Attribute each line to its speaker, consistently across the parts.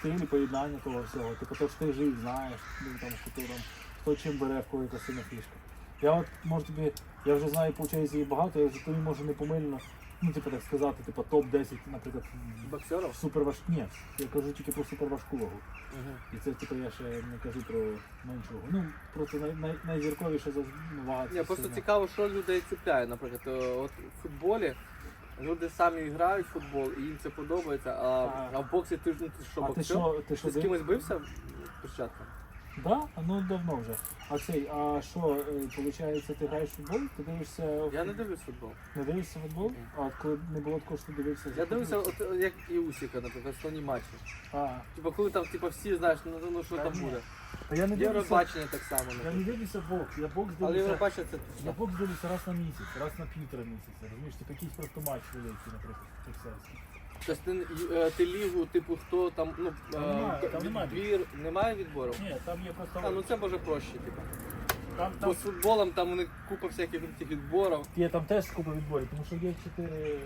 Speaker 1: стилі поєднання того всього. Типу, то, що ти жив, знаєш, ну, там, хто там, хто чим бере, в кого яка сильна фішка. Я от можу тобі, я вже знаю участі її багато, я вже тобі можу не помильно, ну, типу так сказати, типу топ-10, наприклад,
Speaker 2: Боксерів?
Speaker 1: суперваж... Ні, я кажу тільки про суперважку вагу. І це типу я ще не кажу про меншу вагу. Ну, просто най, най, найзірковіше за ну, вага. це
Speaker 2: Ні, просто
Speaker 1: сильно.
Speaker 2: цікаво, що людей цепляє. Наприклад, е, от в футболі люди самі грають в футбол і їм це подобається, а,
Speaker 1: А.
Speaker 2: в боксі ти ж ну ти що,
Speaker 1: А ти що, ти
Speaker 2: Ти з кимось бився спочатку?
Speaker 1: Да? А ну давно вже. А цей, а що, виходить, ти граєш в футбол? Ти дивишся
Speaker 2: Я не дивлюсь футбол.
Speaker 1: не дивишся футбол? А от коли не було такого, що ти дивився
Speaker 2: Я
Speaker 1: футбол?
Speaker 2: от, як і Усіка, наприклад, основні матчі.
Speaker 1: А,
Speaker 2: Типа, коли там типа, всі знаєш, ну, ну що
Speaker 1: Та
Speaker 2: там
Speaker 1: ні.
Speaker 2: буде.
Speaker 1: та я не дивлюся,
Speaker 2: Євробачення так само.
Speaker 1: я не
Speaker 2: наприклад.
Speaker 1: дивлюся бокс, я бокс
Speaker 2: Але
Speaker 1: дивлюся.
Speaker 2: Євробачення це
Speaker 1: Я бокс дивлюся раз на місяць, раз на півтора місяця. Розумієш, типу якийсь просто матч великий, наприклад, боксерський.
Speaker 2: Тобто ти, е, ти лігу, типу, хто там, ну,
Speaker 1: Там
Speaker 2: е,
Speaker 1: немає, там немає.
Speaker 2: відбір, немає відбору?
Speaker 1: Ні, там є просто.
Speaker 2: А, ну це може проще, типу.
Speaker 1: там,
Speaker 2: Бо
Speaker 1: там,
Speaker 2: з футболом там у них купа всяких цих відборів.
Speaker 1: є там теж купа відборів, тому що є чотири.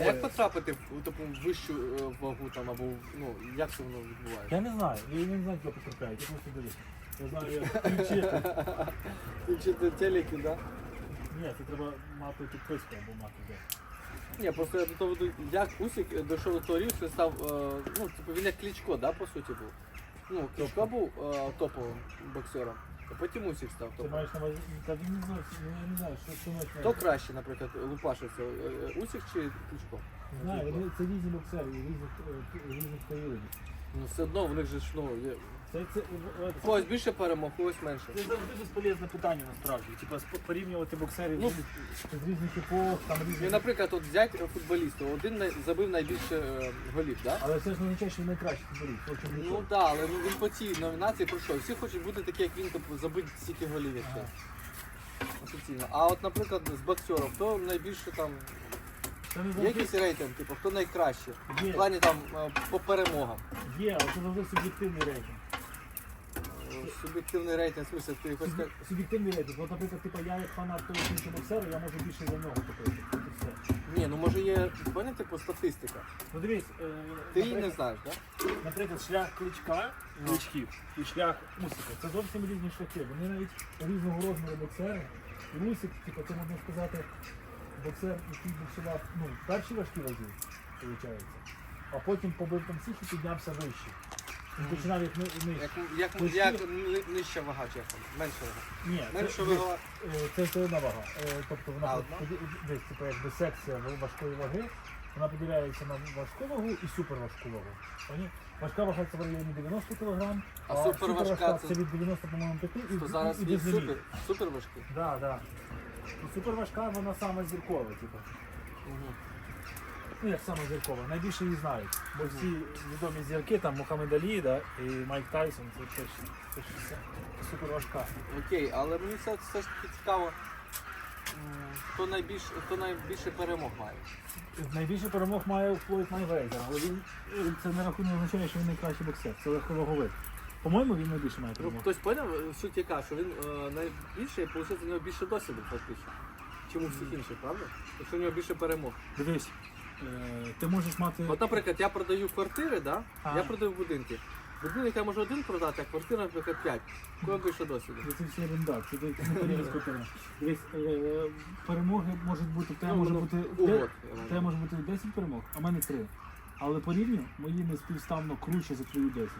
Speaker 2: А як потрапити в таку вищу е, вагу там або ну як це воно відбувається?
Speaker 1: Я не знаю, я не знаю, хто потрапляє, я просто дивлюся. Я знаю, як включити.
Speaker 2: Включити телеки, да?
Speaker 1: Ні, це треба мати підписку або мати де.
Speaker 2: Ні, просто я до того веду, як Усік дійшов до того рівня, що став, е, ну, типу, він як Кличко, да, по суті був. Ну, Кличко був е, топовим боксером, а потім Усік став
Speaker 1: Ти
Speaker 2: топовим.
Speaker 1: маєш на увазі, та він не знаю, ну, я не знаю, що що маєш
Speaker 2: Хто краще, наприклад, лупашився, е, е, Усік чи Кличко?
Speaker 1: Знаю, вони- це різні боксери, різних, е, різних періодів.
Speaker 2: Ну все одно в них же ж ну, є.
Speaker 1: Це, це, е,
Speaker 2: У когось більше перемог, у когось менше.
Speaker 1: Це завжди безполезне питання насправді. Типа порівнювати боксерів
Speaker 2: Ну,
Speaker 1: з, різних епох, там
Speaker 2: Ну,
Speaker 1: різні.
Speaker 2: наприклад, от взять футболіста, один най- забив найбільше е, голів, да?
Speaker 1: Але це ж не означає, що він найкращий футболіст. От в
Speaker 2: Ну так, да, але ну, він по цій номінації пройшов. Всі хочуть бути такі, як він, тобто забити стільки голів, як ти. Офіційно. А от, наприклад, з боксерів, хто найбільше там.
Speaker 1: Це не
Speaker 2: Є
Speaker 1: завжди
Speaker 2: якийсь рейтинг, типу, хто найкраще? В
Speaker 1: є,
Speaker 2: плані там е, по перемогам.
Speaker 1: є, але це завжди суб'єктивний рейтинг.
Speaker 2: Суб'єктивний рейтинг, в смысле, ти хочеш сказати.
Speaker 1: Суб'є- Суб'єктивний рейтинг. От, наприклад, типа я як фанат того чи іншого боксера, я можу більше за нього купити. От і все.
Speaker 2: Ні, ну може є, поняти, типу, статистика.
Speaker 1: Ну дивись, е,
Speaker 2: Ти її не
Speaker 1: наприклад,
Speaker 2: знаєш, так?
Speaker 1: наприклад, шлях кличка, кличків і шлях Усика. Це зовсім різні шляхи. Вони навіть різного розміру боксери. І Усик, типу, це можна сказати, боксер, який боксував ну, перші важкі ваги, виходить. А потім побив там всіх і піднявся вище. Починав як ни- нижче.
Speaker 2: Як, як,
Speaker 1: Клички?
Speaker 2: як нижча вага, чи як там? Менша вага.
Speaker 1: Ні,
Speaker 2: Менша
Speaker 1: це,
Speaker 2: вага.
Speaker 1: е, це, це одна вага. Е, Тобто вона
Speaker 2: А,
Speaker 1: поді- десь, типу, якби секція важкої ваги. Вона поділяється на важку вагу і суперважку вагу. Поні? Важка вага це в районі 90 кг,
Speaker 2: А суперважка
Speaker 1: це...
Speaker 2: це-
Speaker 1: від 90 по-моєму 5 і,
Speaker 2: То
Speaker 1: і-
Speaker 2: зараз
Speaker 1: і до
Speaker 2: супер, супер важкий.
Speaker 1: Да, да. Суперважка вона сама зіркова, типу.
Speaker 2: Угу.
Speaker 1: Ну як сама зіркова, найбільше її знають. Бо всі відомі зірки, там Мухаммед Алі да, і Майк Тайсон, це теж це ж все суперважка.
Speaker 2: Окей, але мені все, все ж таки цікаво, м, хто найбільш, хто найбільше перемог має.
Speaker 1: Найбільше перемог має Флойд Майвезер, але він е, це не рахунок означає, що він найкращий боксер. Це легковаговик. По-моєму, він найбільше має
Speaker 2: Ну,
Speaker 1: перемог.
Speaker 2: хтось поняв е, суть яка, що він е, найбільше, і виходить, у нього більше досвіду фактично, чим у всіх інших, правда? Якщо у нього більше перемог.
Speaker 1: Дивись, ти можеш мати.
Speaker 2: От, наприклад, я продаю квартири, да?
Speaker 1: Ага.
Speaker 2: я продаю будинки. Будинок я можу один продати, а квартира, наприклад, п'ять. У Кого більше досвіду?
Speaker 1: Це все ерунда, це ти. Дивись, е, перемоги можуть бути, тебе
Speaker 2: Ну,
Speaker 1: може бути тебе може бути 10 перемог, а в мене 3. Але порівню мої не співставно круче за твої 10.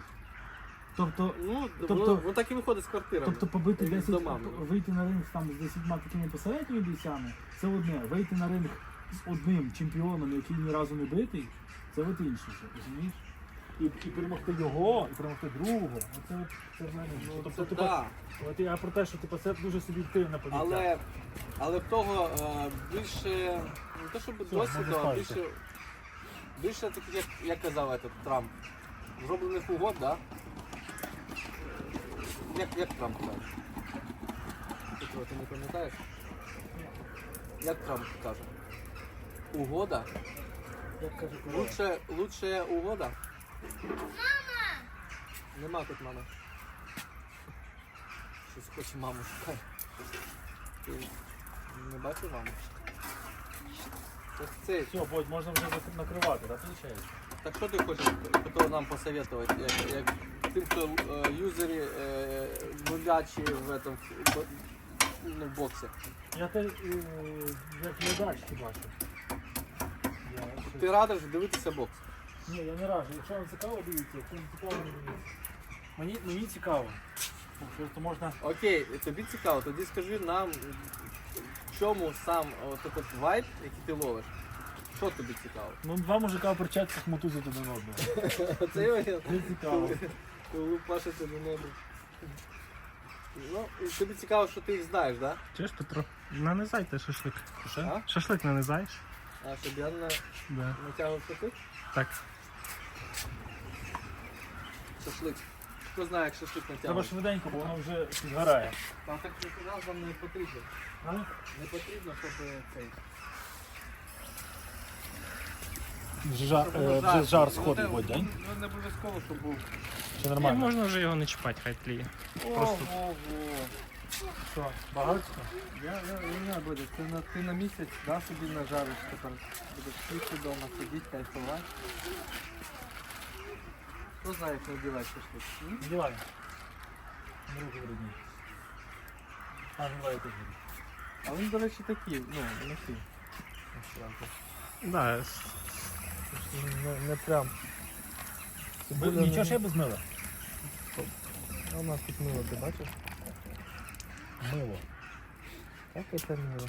Speaker 1: Тобто,
Speaker 2: Ну,
Speaker 1: Тобто-
Speaker 2: воно, так і виходить з квартирами.
Speaker 1: тобто побити 10, вийти на ринг там з 10 такими посередніми бійцями, це одне. Вийти на ринг з одним чемпіоном, який ні разу не битий, це от інше, ще, розумієш? І, і перемогти його, і перемогти другого. Оце от це.
Speaker 2: Ну,
Speaker 1: тобто,
Speaker 2: це
Speaker 1: типу,
Speaker 2: да.
Speaker 1: от я про те, що типу, це дуже суб'єктивне поняття.
Speaker 2: Але, але в того е, більше, не те щоб досвіду, а більше, більше таких, як, як казав этот, Трамп, зроблених угод, да? Як, як Трамп каже? Петро, ти не пам'ятаєш? Як Трамп каже? Угода? Лучше, лучше угода? Мама! Нема тут мами. Щось хоче маму шукає. Ти не бачив маму? Ось цей.
Speaker 1: Все, Бодь, можна вже накривати, так, виходить?
Speaker 2: Так що ти хочеш хто нам посоветувати, як, як тим, хто е, юзері е, нулячі в этом бо- ну, в боксі?
Speaker 1: Я те, е, як глядач хіба що.
Speaker 2: Ти радиш дивитися бокс?
Speaker 1: Ні, я не раджу. Якщо вам цікаво, дивіться, якщо не цікаво, не дивіться. Мені, мені цікаво. Просто можна.
Speaker 2: Окей, тобі цікаво, тоді скажи нам, в чому сам от этот вайб, який ти ловиш. Що тобі цікаво?
Speaker 1: Ну, два мужика в перчатках мотузять один одного.
Speaker 2: Цей момент,
Speaker 1: Не цікаво.
Speaker 2: коли пашете до неба. Ну, і тобі цікаво, що ти їх знаєш, так?
Speaker 3: Чуєш, Петро? Нанизайте шашлик.
Speaker 1: Що?
Speaker 2: А?
Speaker 3: Шашлик нанизаєш?
Speaker 2: А щоб я на...
Speaker 3: Да.
Speaker 2: натягував шашлик?
Speaker 3: Так.
Speaker 2: Шашлик. Хто знає, як шашлик
Speaker 1: Треба
Speaker 2: натягувати?
Speaker 1: швиденько, бо воно вже підгорає.
Speaker 2: Там так не казав, вам не потрібно.
Speaker 1: А?
Speaker 2: Не потрібно, щоб е, цей.
Speaker 1: Жар,
Speaker 2: щоб воно
Speaker 1: е, вже жар
Speaker 2: Ну,
Speaker 1: сходить,
Speaker 2: не-
Speaker 1: будь, день?
Speaker 2: Ну, не обов'язково, щоб був.
Speaker 1: Чи
Speaker 3: І
Speaker 1: нормально?
Speaker 3: можна вже його не чіпати, хай тліє.
Speaker 2: Ого-го.
Speaker 1: Що, багато?
Speaker 2: Я, я, я не буду. Ти на, ти на місяць да, собі нажариш тепер. Будеш сидіти вдома, сидіти, кайфувати. Хто знає, як надівати шашлик? м?
Speaker 1: Надівай. На руки вредні. А, надівай теж вредні.
Speaker 2: А він, до речі, такий, ну, не такий. Насправді.
Speaker 3: Да,
Speaker 2: Не, не прям.
Speaker 1: Ви- Нічого ж я без мила.
Speaker 2: А у нас тут мило, ти бачиш?
Speaker 1: Мило.
Speaker 2: Так это мило.